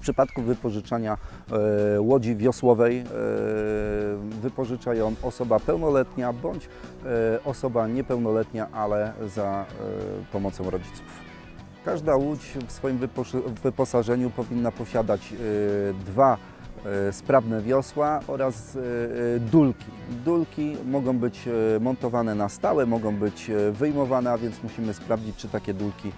Przypadku wypożyczania e, łodzi wiosłowej e, wypożycza ją osoba pełnoletnia bądź e, osoba niepełnoletnia, ale za pomocą rodziców. Każda łódź w swoim wyposażeniu powinna posiadać dwa sprawne wiosła oraz dulki. Dulki mogą być montowane na stałe, mogą być wyjmowane, a więc musimy sprawdzić, czy takie dulki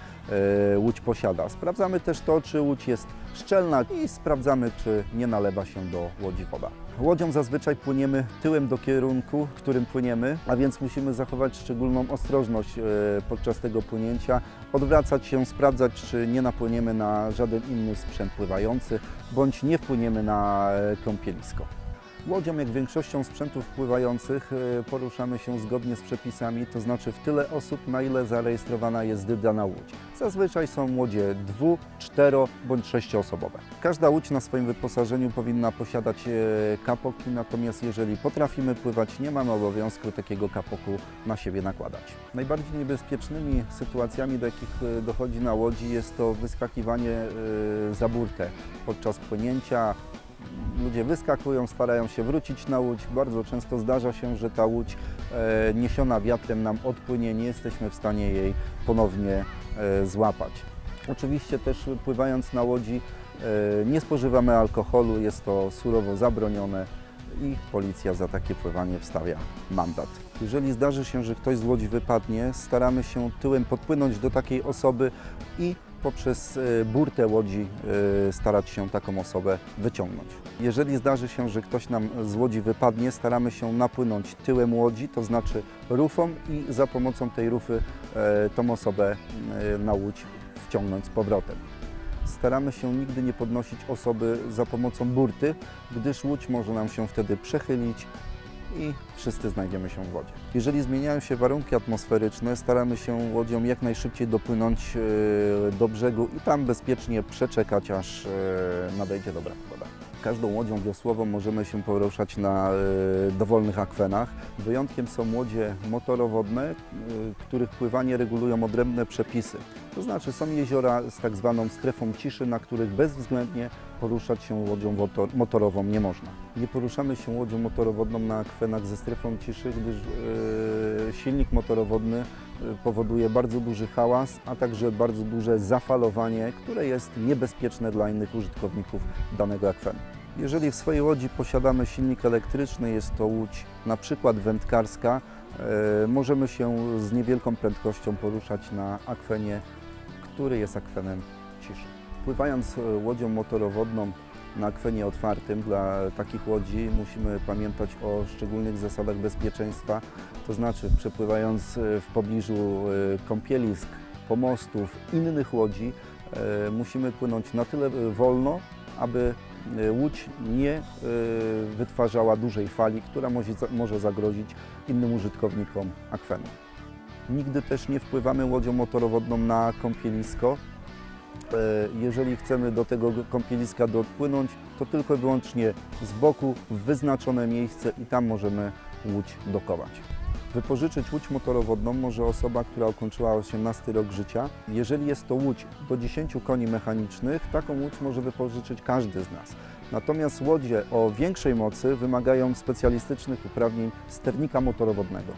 łódź posiada. Sprawdzamy też to, czy łódź jest szczelna i sprawdzamy, czy nie nalewa się do łodzi woda. Łodzią zazwyczaj płyniemy tyłem do kierunku, którym płyniemy, a więc musimy zachować szczególną ostrożność e, podczas tego płynięcia, odwracać się, sprawdzać, czy nie napłyniemy na żaden inny sprzęt pływający, bądź nie wpłyniemy na e, kąpielisko. Łodzią, jak większością sprzętów pływających, e, poruszamy się zgodnie z przepisami, to znaczy w tyle osób, na ile zarejestrowana jest dana łódź. Zazwyczaj są łodzie dwu, cztero bądź sześcioosobowe. Każda łódź na swoim wyposażeniu powinna posiadać e, kapoki, natomiast jeżeli potrafimy pływać, nie mamy obowiązku takiego kapoku na siebie nakładać. Najbardziej niebezpiecznymi sytuacjami, do jakich e, dochodzi na łodzi, jest to wyskakiwanie za burtę podczas płynięcia, ludzie wyskakują, starają się wrócić na łódź. Bardzo często zdarza się, że ta łódź e, niesiona wiatrem nam odpłynie, nie jesteśmy w stanie jej ponownie e, złapać. Oczywiście też pływając na łodzi e, nie spożywamy alkoholu, jest to surowo zabronione i policja za takie pływanie wstawia mandat. Jeżeli zdarzy się, że ktoś z łodzi wypadnie, staramy się tyłem podpłynąć do takiej osoby i poprzez e, burtę łodzi e, starać się taką osobę wyciągnąć. Jeżeli zdarzy się, że ktoś nam z łodzi wypadnie, staramy się napłynąć tyłem łodzi, to znaczy rufą i za pomocą tej rufy e, tą osobę na łódź wciągnąć z powrotem. Staramy się nigdy nie podnosić osoby za pomocą burty, gdyż łódź może nam się wtedy przechylić i wszyscy znajdziemy się w wodzie. Jeżeli zmieniają się warunki atmosferyczne, staramy się łodzią jak najszybciej dopłynąć e, do brzegu i tam bezpiecznie przeczekać, aż e, nadejdzie dobra pogoda. Każdą łodzią wiosłową możemy się poruszać na e, dowolnych akwenach. Wyjątkiem są łodzie motorowodne, e, których pływanie regulują odrębne przepisy. To znaczy są jeziora z tak zwaną strefą ciszy, na których bezwzględnie poruszać się łodzią motorową nie można. Nie poruszamy się łodzią motorowodną na akwenach ze strefą ciszy, gdyż e, silnik motorowodny powoduje bardzo duży hałas, a także bardzo duże zafalowanie, które jest niebezpieczne dla innych użytkowników danego akwenu. Jeżeli w swojej łodzi posiadamy silnik elektryczny, jest to łódź na przykład wędkarska, e, możemy się z niewielką prędkością poruszać na akwenie, który jest akwenem ciszy. Pływając e, łodzią motorowodną na akwenie otwartym, dla takich łodzi musimy pamiętać o szczególnych zasadach bezpieczeństwa, to znaczy przepływając e, w pobliżu e, kąpielisk, pomostów, innych łodzi, e, musimy płynąć na tyle wolno, aby łódź nie wytwarzała dużej fali, która może zagrozić innym użytkownikom akwenu. Nigdy też nie wpływamy łodzią motorowodną na kąpielisko. E, Jeżeli chcemy do tego kąpieliska dopłynąć, to tylko i wyłącznie z boku w wyznaczone miejsce i tam możemy łódź dokować. Wypożyczyć łódź motorowodną może osoba, która ukończyła 18 rok życia. Jeżeli jest to łódź do 10 koni mechanicznych, taką łódź może wypożyczyć każdy z nas. Natomiast łodzie o większej mocy wymagają specjalistycznych uprawnień sternika motorowodnego.